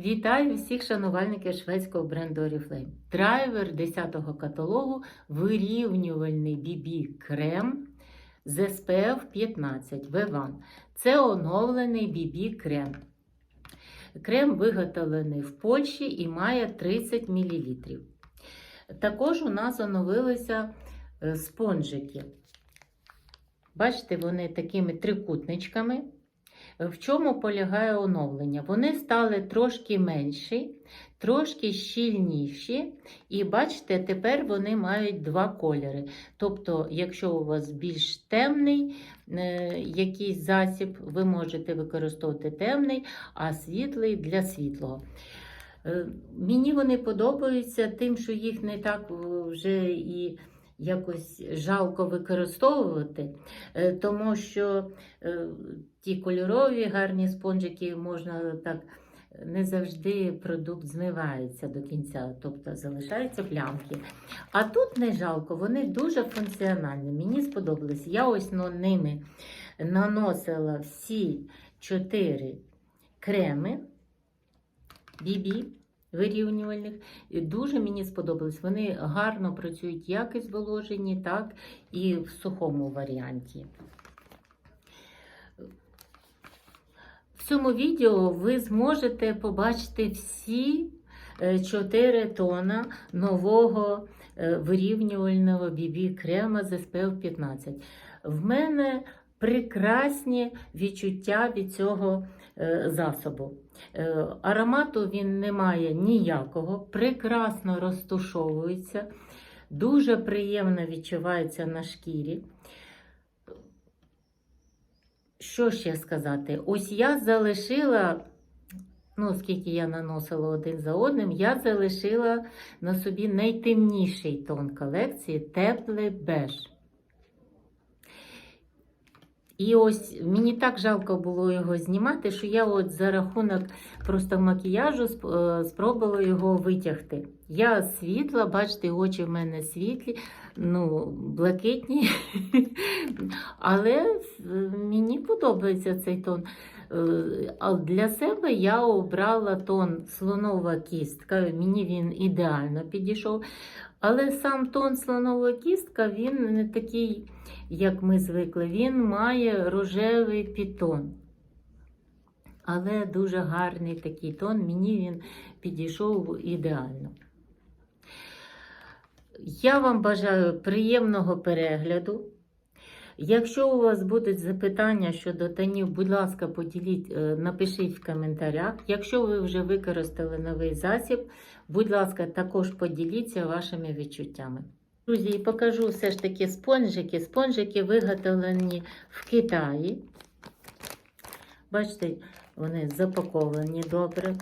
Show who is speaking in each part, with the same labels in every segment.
Speaker 1: Вітаю всіх шанувальників шведського бренду Oriflame. Драйвер 10-го каталогу вирівнювальний BB крем з SPF 15 V1. Це оновлений BB крем. Крем виготовлений в Польщі і має 30 мл. Також у нас оновилися е, спонжики. Бачите, вони такими трикутничками. В чому полягає оновлення? Вони стали трошки менші, трошки щільніші, і бачите, тепер вони мають два кольори. Тобто, якщо у вас більш темний е, якийсь засіб, ви можете використовувати темний, а світлий для світлого. Е, Мені вони подобаються тим, що їх не так вже і якось жалко використовувати, е, тому що е, ті кольорові гарні спонжики можна так. Не завжди продукт змивається до кінця, тобто залишаються плямки. А тут не жалко, вони дуже функціональні. Мені сподобалось. Я ось ними наносила всі чотири креми BB вирівнювальних. І дуже мені сподобалось. Вони гарно працюють як і зволожені, так і в сухому варіанті. В цьому відео ви зможете побачити всі 4 тона нового е, вирівнювального BB крема з SPF 15. В мене прекрасні відчуття від цього е, засобу. Е, Аромату він не має ніякого, прекрасно розтушовується, дуже приємно відчувається на шкірі. Що ще сказати? Ось я залишила, ну, оскільки я наносила один за одним, я залишила на собі найтемніший тон колекції теплий беж. І ось мені так жалко було його знімати, що я от за рахунок просто макіяжу е, спробувала його витягти. Я світла, бачите, очі в мене світлі, ну, блакитні. Але е, мені подобається цей тон. Е, А для себе я обрала тон слонова кістка. Мені він ідеально підійшов. Але сам тон слонова кістка він не такий, як ми звикли. Він має рожевий підтон. Але дуже гарний такий тон, мені він підійшов ідеально. Я вам бажаю приємного перегляду. Якщо у вас будуть запитання щодо тонів, будь ласка, поділіть, е, напишіть в коментарях. Якщо ви вже використали новий засіб, будь ласка, також поділіться вашими відчуттями. Друзі, покажу все ж таки спонжики. Спонжики виготовлені в Китаї. Бачите, вони запаковані добре.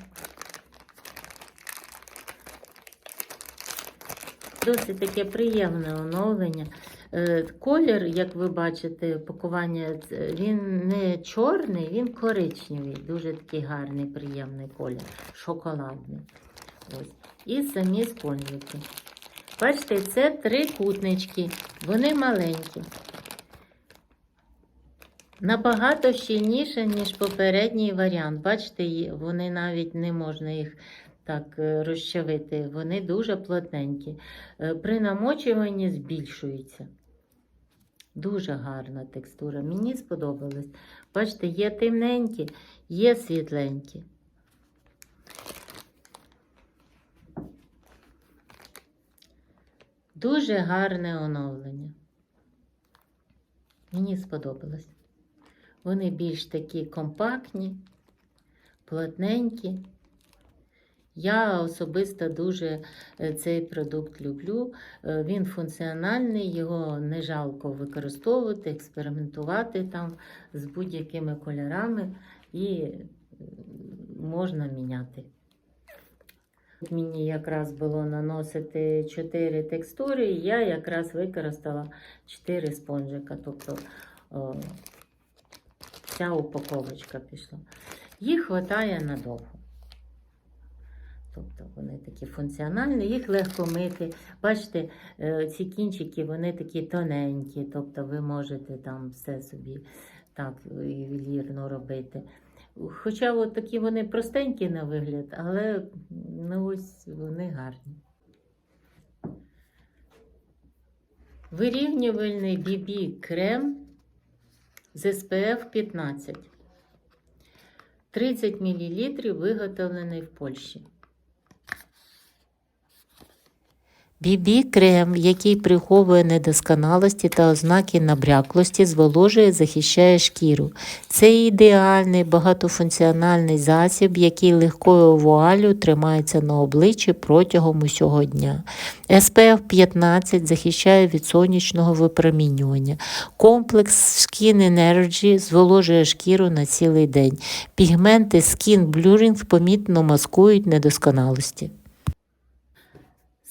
Speaker 1: Досить таке приємне оновлення. Е, Колір, як ви бачите, пакування, він не чорний, він коричневий. Дуже такий гарний, приємний колір, шоколадний. Ось. І самі спонжики. Бачите, це три кутнички, вони маленькі. Набагато щільніше, ніж попередній варіант. Бачите, вони навіть не можна їх так е, розчавити. Вони дуже плотненькі. Е, При намочуванні збільшуються. Дуже гарна текстура. Мені сподобалось. Бачите, є темненькі, є світленькі. Дуже гарне оновлення. Мені сподобалось. Вони більш такі компактні, плотненькі. Я особисто дуже е, цей продукт люблю. Е, Він функціональний, його не жалко використовувати, експериментувати там з будь-якими кольорами і можна міняти. Мені якраз було наносити 4 текстури, і я якраз використала 4 спонжика. Тобто о, ця упаковочка пішла. Їх вистачає надовго. Тобто вони такі функціональні, їх легко мити. Бачите, е, ці кінчики вони такі тоненькі, тобто ви можете там все собі так ювелірно робити. Хоча от такі вони простенькі на вигляд, але ну ось вони гарні. Вирівнювальний BB крем з SPF 15. 30 мл виготовлений в Польщі. BB крем, який приховує недосконалості та ознаки набряклості, зволожує, захищає шкіру. Це ідеальний багатофункціональний засіб, який легкою вуалю тримається на обличчі протягом усього дня. SPF 15 захищає від сонячного випромінювання. Комплекс Skin Energy зволожує шкіру на цілий день. Пігменти Skin Blurring помітно маскують недосконалості.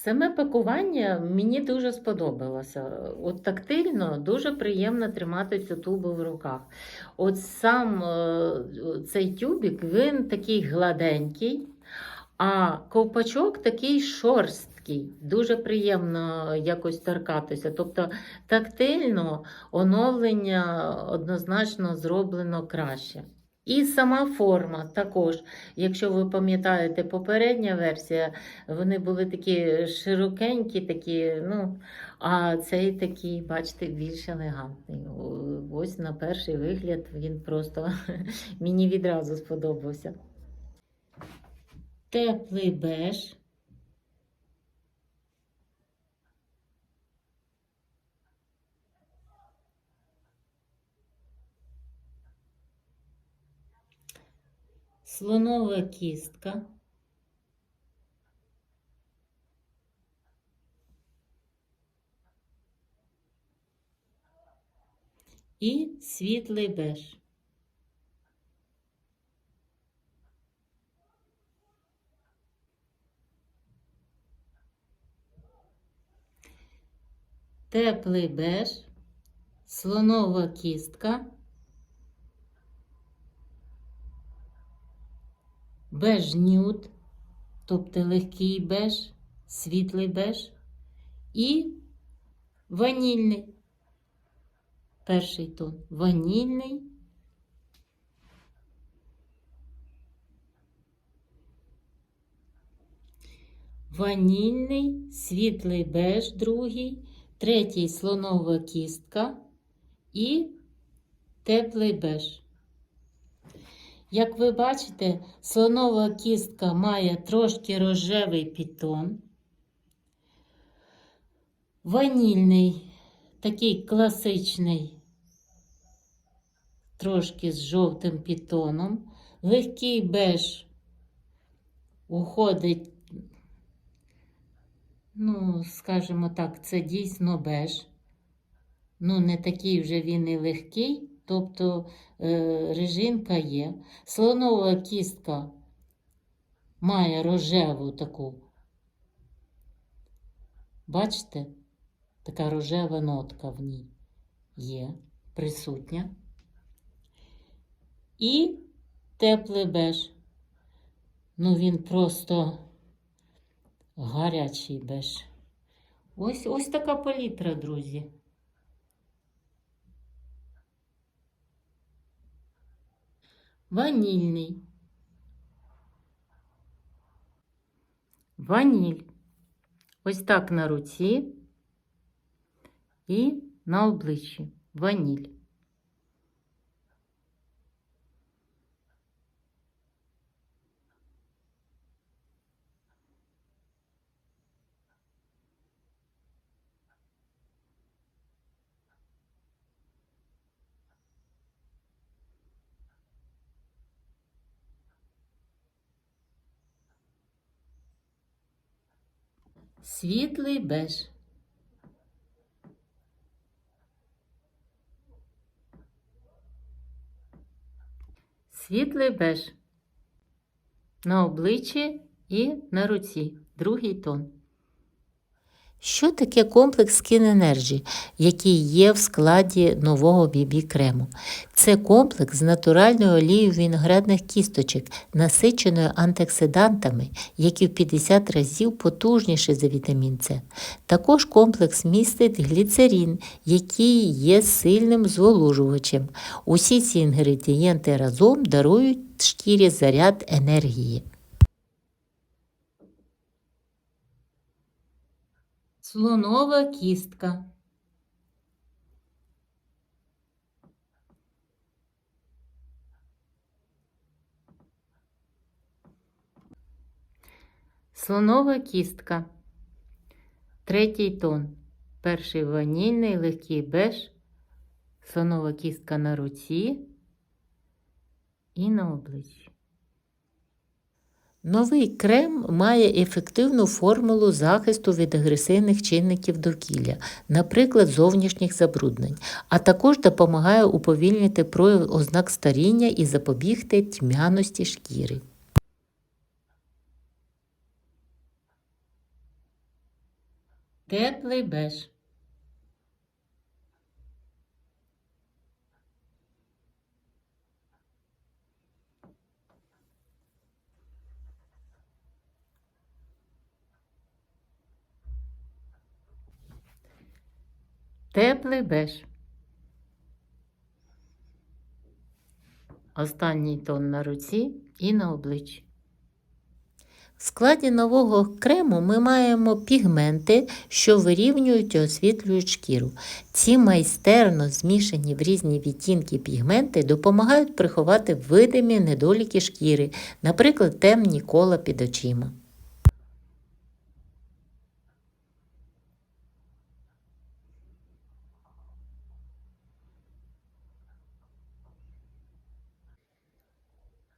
Speaker 1: Саме пакування мені дуже сподобалося. От тактильно дуже приємно тримати цю тубу в руках. От сам е, цей тюбик, він такий гладенький, а ковпачок такий шорсткий. Дуже приємно якось торкатися. Тобто тактильно оновлення однозначно зроблено краще. І сама форма також. Якщо ви пам'ятаєте, попередня версія, вони були такі широкенькі, такі, ну, а цей такий, бачите, більш елегантний. Ось на перший вигляд він просто мені відразу сподобався. Теплий беж. Слонова кістка. І світлий беж. Теплий беж, слонова кістка. Беж нюд, тобто легкий беж, світлий беж і ванільний. Перший тон ванільний. Ванільний, світлий беж, другий, третій слонова кістка і теплий беж. Як ви бачите, слонова кістка має трошки рожевий підтон. Ванільний, такий класичний, трошки з жовтим підтоном. Легкий беж уходить, ну, скажімо так, це дійсно беж. Ну, не такий вже він і легкий. Тобто е, режинка є. Слонова кістка має рожеву таку. Бачите? Така рожева нотка в ній є, присутня. І теплий беж. Ну, він просто гарячий беж. Ось ось така палітра, друзі. Ванільний. Ваніль. Ось так на руці і на обличчі. Ваніль. Світлий беж. Світлий беж. На обличчі і на руці. Другий тон. Що таке комплекс Skin Energy, який є в складі нового BB крему? Це комплекс з натуральною олією виноградних кісточок, насиченою антиоксидантами, які в 50 разів потужніші за вітамін С. Також комплекс містить гліцерин, який є сильним зволожувачем. Усі ці інгредієнти разом дарують шкірі заряд енергії. Слонова кістка. Слонова кістка. Третій тон. Перший ванільний, легкий беж. Слонова кістка на руці і на обличчі. Новий крем має ефективну формулу захисту від агресивних чинників довкілля, наприклад, зовнішніх забруднень, а також допомагає уповільнити прояв ознак старіння і запобігти тьмяності шкіри. Теплий беж. Теплий беж. Останній тон на руці і на обличчі. В складі нового крему ми маємо пігменти, що вирівнюють і освітлюють шкіру. Ці майстерно змішані в різні відтінки пігменти допомагають приховати видимі недоліки шкіри, наприклад, темні кола під очима.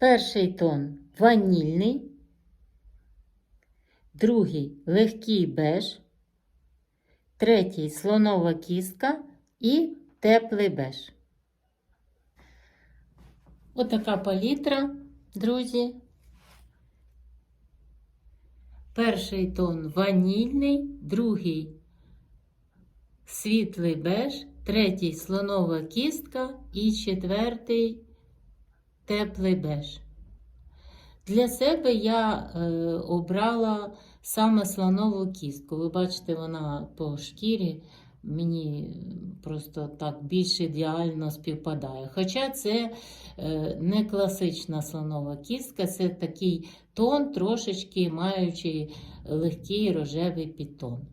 Speaker 1: Перший тон ванільний, другий легкий беж, третій слонова кістка і теплий беж. Отака палітра, друзі. Перший тон ванільний, другий світлий беж, третій слонова кістка і четвертий теплий беж. Для себе я е, обрала саме слонову кістку. Ви бачите, вона по шкірі мені просто так більш ідеально співпадає. Хоча це е, не класична слонова кістка, це такий тон, трошечки маючи легкий рожевий підтон.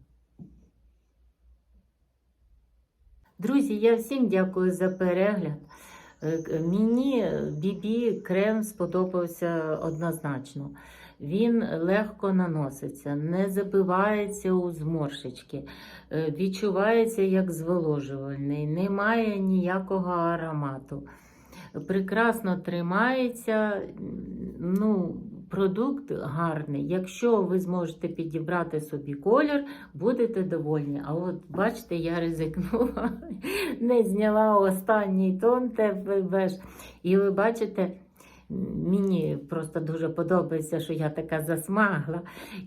Speaker 1: Друзі, я всім дякую за перегляд. Е, Мені бібі крем сподобався однозначно. Він легко наноситься, не забивається у зморшечки, е, відчувається як зволожувальний, не має ніякого аромату. Прекрасно тримається. Ну, Продукт гарний. Якщо ви зможете підібрати собі колір, будете довольні. А от бачите, я ризикнула, не зняла останній тон теплий. І ви бачите, мені просто дуже подобається, що я така засмагла.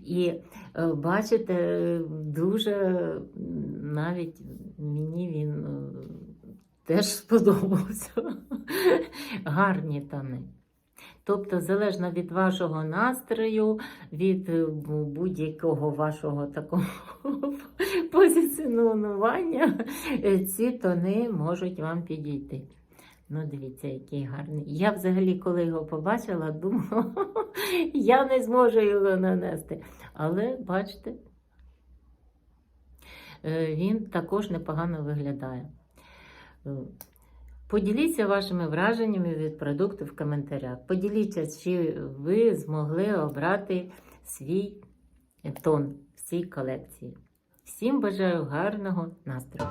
Speaker 1: І е, бачите, дуже навіть мені він е, теж сподобався. Гарні тони. Тобто, залежно від вашого настрою, від е, будь-якого вашого такого позиціонування, е, ці тони можуть вам підійти. Ну, дивіться, який гарний. Я взагалі, коли його побачила, думала, я не зможу його нанести. Але бачите, е, він також непогано виглядає. Поділіться вашими враженнями від продукту в коментарях. Поділіться, чи ви змогли обрати свій тон в цій колекції. Всім бажаю гарного настрою!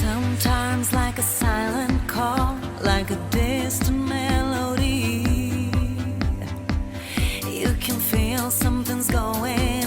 Speaker 2: Sometimes like a silent call, like a distant melody. You can feel something's going